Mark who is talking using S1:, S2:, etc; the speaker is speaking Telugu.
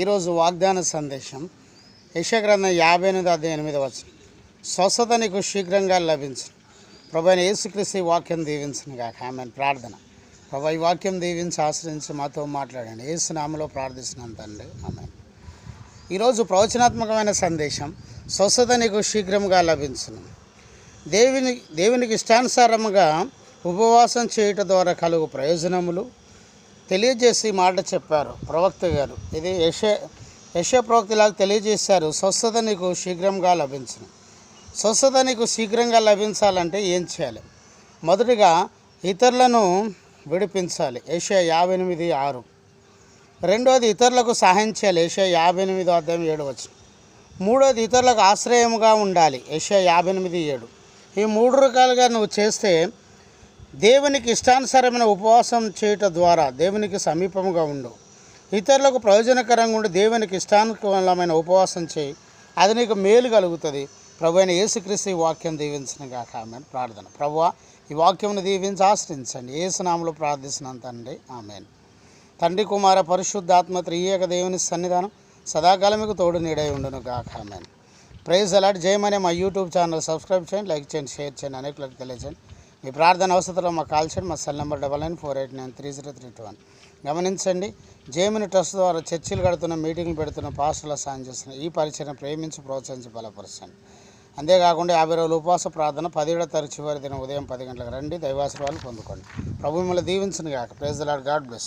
S1: ఈరోజు వాగ్దాన సందేశం యశగ్రంథం యాభై ఎనిమిది అదే ఎనిమిది వచ్చిన స్వస్థత నీకు శీఘ్రంగా లభించను ప్రభైన యేసుక్రీస్తు ఈ వాక్యం దీవించను కాక ఆమె ప్రార్థన. ప్రభా ఈ వాక్యం దీవించి ఆశ్రయించి మాతో మాట్లాడండి. ఏసునామలో నామలో ప్రార్థిస్తున్నాను తండ్రి. ఆమె ఈరోజు ప్రవచనాత్మకమైన సందేశం స్వస్థత నీకు శీఘ్రంగా లభించను. దేవుని దేవునికి ఇష్టానుసారముగా ఉపవాసం చేయటం ద్వారా కలుగు ప్రయోజనములు తెలియజేసి మాట చెప్పారు ప్రవక్త గారు. ఇది యశ యశ ప్రవక్తలాగా తెలియజేశారు. స్వస్థత నీకు శీఘ్రంగా లభించను. స్వస్థత నీకు శీఘ్రంగా లభించాలంటే ఏం చేయాలి? మొదటిగా ఇతరులను విడిపించాలి. ఏషియా యాభై ఎనిమిది ఆరు. రెండోది ఇతరులకు సహాయం చేయాలి. ఏషియా యాభై ఎనిమిది అర్థం ఏడు వచ్చు మూడోది ఇతరులకు ఆశ్రయముగా ఉండాలి. ఏషియా యాభై ఎనిమిది ఏడు. ఈ మూడు రకాలుగా నువ్వు చేస్తే దేవునికి ఇష్టానుసారమైన ఉపవాసం చేయటం ద్వారా దేవునికి సమీపంగా ఉండు. ఇతరులకు ప్రయోజనకరంగా ఉండి దేవునికి ఇష్టానుకూలమైన ఉపవాసం చేయి. అది నీకు మేలు కలుగుతుంది. ప్రభు అయిన యేసుక్రీస్తు ఈ వాక్యం దీవించిన గాక ఆమె ప్రార్థన. ప్రభు ఈ వాక్యంను దీవించి ఆశ్రయించండి. ఏసునామలో ప్రార్థిస్తున్నాను తండ్రి. ఆమెను. తండ్రి కుమార పరిశుద్ధాత్మ త్రియేక దేవుని సన్నిధానం సదాకాలం మీకు తోడు నీడై ఉండును గాక ఆమెన్. Prize a lot. జయమనే మా యూట్యూబ్ ఛానల్ సబ్స్క్రైబ్ చేయండి లైక్ చేయండి షేర్ చేయండి అనేకులకు తెలియజేయండి. మీ ప్రార్థన అవసరంలో మాకు కాల్ చేయండి. మా cell number double nine four eight nine three zero three two one. గమనించండి జేమిని ట్రస్ట్ ద్వారా చర్చిలు కడుతున్న మీటింగ్లు పెడుతున్న పాస్టర్ల సాయం చేస్తున్న ఈ పరిచయం ప్రేమించి ప్రోత్సహించి బలపరచండి. అంతేకాకుండా యాభై రోజులు ఉపవాస ప్రార్థన పదిహేడో తారీఖు చివరి దిన ఉదయం పది గంటలకు రండి దైవాశ్రవాలు పొందుకోండి. ప్రభు మిమ్మల్ని దీవించను కాక ప్రేజ్ లాడ్ గాడ్ బ్లెస్